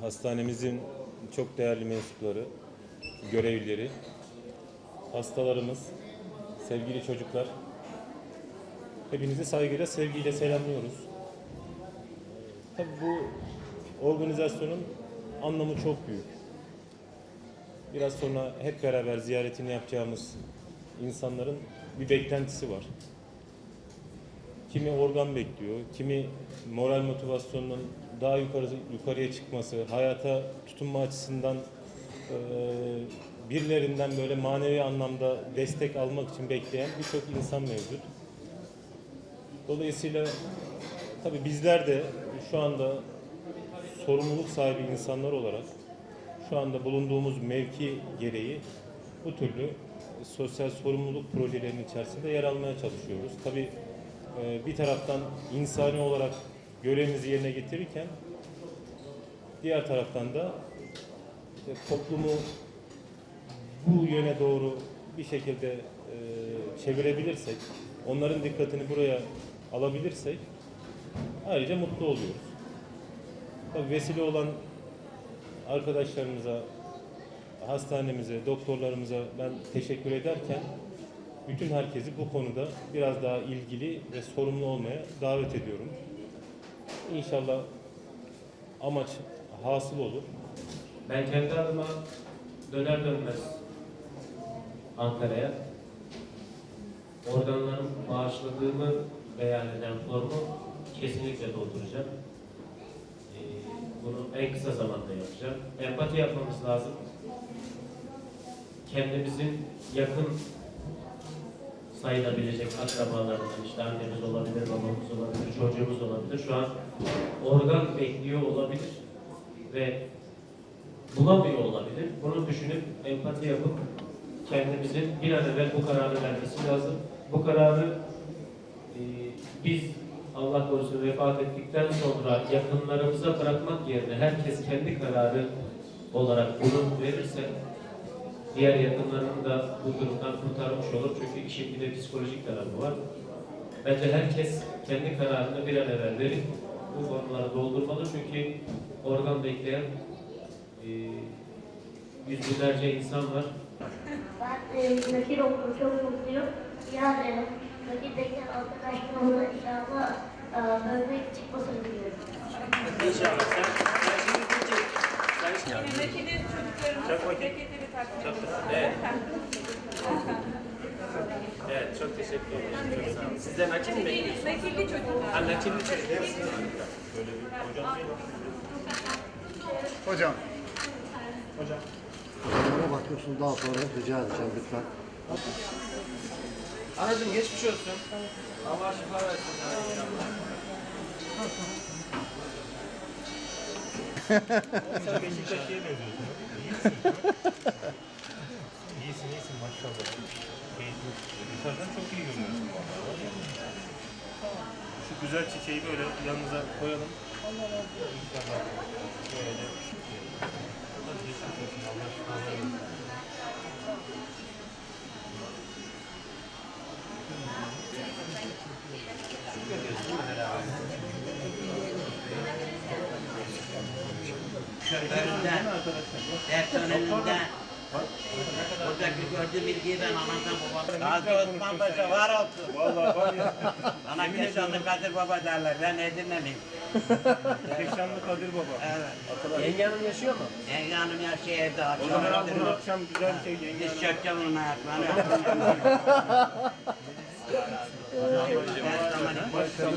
Hastanemizin çok değerli mensupları, görevlileri, hastalarımız, sevgili çocuklar, hepinizi saygıyla, sevgiyle selamlıyoruz. Tabii bu organizasyonun anlamı çok büyük. Biraz sonra hep beraber ziyaretini yapacağımız insanların bir beklentisi var. Kimi organ bekliyor, kimi moral motivasyonunun daha yukarı yukarıya çıkması, hayata tutunma açısından eee, birilerinden böyle manevi anlamda destek almak için bekleyen birçok insan mevcut. Dolayısıyla tabii bizler de şu anda sorumluluk sahibi insanlar olarak şu anda bulunduğumuz mevki gereği bu türlü sosyal sorumluluk projelerinin içerisinde yer almaya çalışıyoruz. Tabii e, bir taraftan insani olarak görevimizi yerine getirirken diğer taraftan da işte toplumu bu yöne doğru bir şekilde e, çevirebilirsek, onların dikkatini buraya alabilirsek ayrıca mutlu oluyoruz. Tabii vesile olan arkadaşlarımıza, hastanemize, doktorlarımıza ben teşekkür ederken bütün herkesi bu konuda biraz daha ilgili ve sorumlu olmaya davet ediyorum. İnşallah amaç hasıl olur. Ben kendi adıma döner dönmez Ankara'ya organlarım bağışladığımı beyan eden formu kesinlikle dolduracağım. Ee, bunu en kısa zamanda yapacağım. Empati yapmamız lazım. Kendimizin yakın sayılabilecek akrabalarımız, işte annemiz olabilir, babamız olabilir, çocuğumuz olabilir. Şu an organ bekliyor olabilir ve bulamıyor olabilir. Bunu düşünüp empati yapıp kendimizin bir an evvel bu kararı vermesi lazım. Bu kararı e, biz Allah korusun vefat ettikten sonra yakınlarımıza bırakmak yerine herkes kendi kararı olarak bunu verirse diğer yakınlarını da bu durumdan kurtarmış olur. Çünkü işin bir de psikolojik tarafı var. Bence herkes kendi kararını bir an evvel verip bu formları doldurmalı. Çünkü organ bekleyen e, yüz binlerce insan var. Ben e, nakil oldum, çok mutluyum. Yani nakildeki arkadaşlarımla inşallah e, bölmek çıkmasını diliyorum. İnşallah. Sen, sen şimdi peki, sen şimdi Nakili çocuklarımız Çok Evet. Evet, çok teşekkür ederim. Çok sağ olun. Siz de nakil mi? Nakilli çocuklar. Ha, nakilli çocuk. Hocam. Bana bakıyorsun daha sonra rica edeceğim lütfen. Anacığım geçmiş olsun. Allah şifa versin. Sen Beşiktaşlı'ya benziyorsun. İyisin. iyisin, iyisin maşallah. Dışarıdan çok iyi görünüyorsun. Şu güzel çiçeği böyle yanınıza koyalım. İnşallah. Böyle. Şoföründen, personelinden, buradaki gördüğüm bilgiyi ben anamdan babamdan. Gazi Osman Paşa var olsun. Vallahi var ya. Bana Keşanlı Kadir Baba derler. Ben Edirne'liyim. Keşanlı Kadir Baba. Evet. Yenge hanım yaşıyor mu? Yenge Hanım yaşıyor evde. O zaman bu akşam güzel bir şey yenge hanım. çökeceğim onun ayaklarına. Her zaman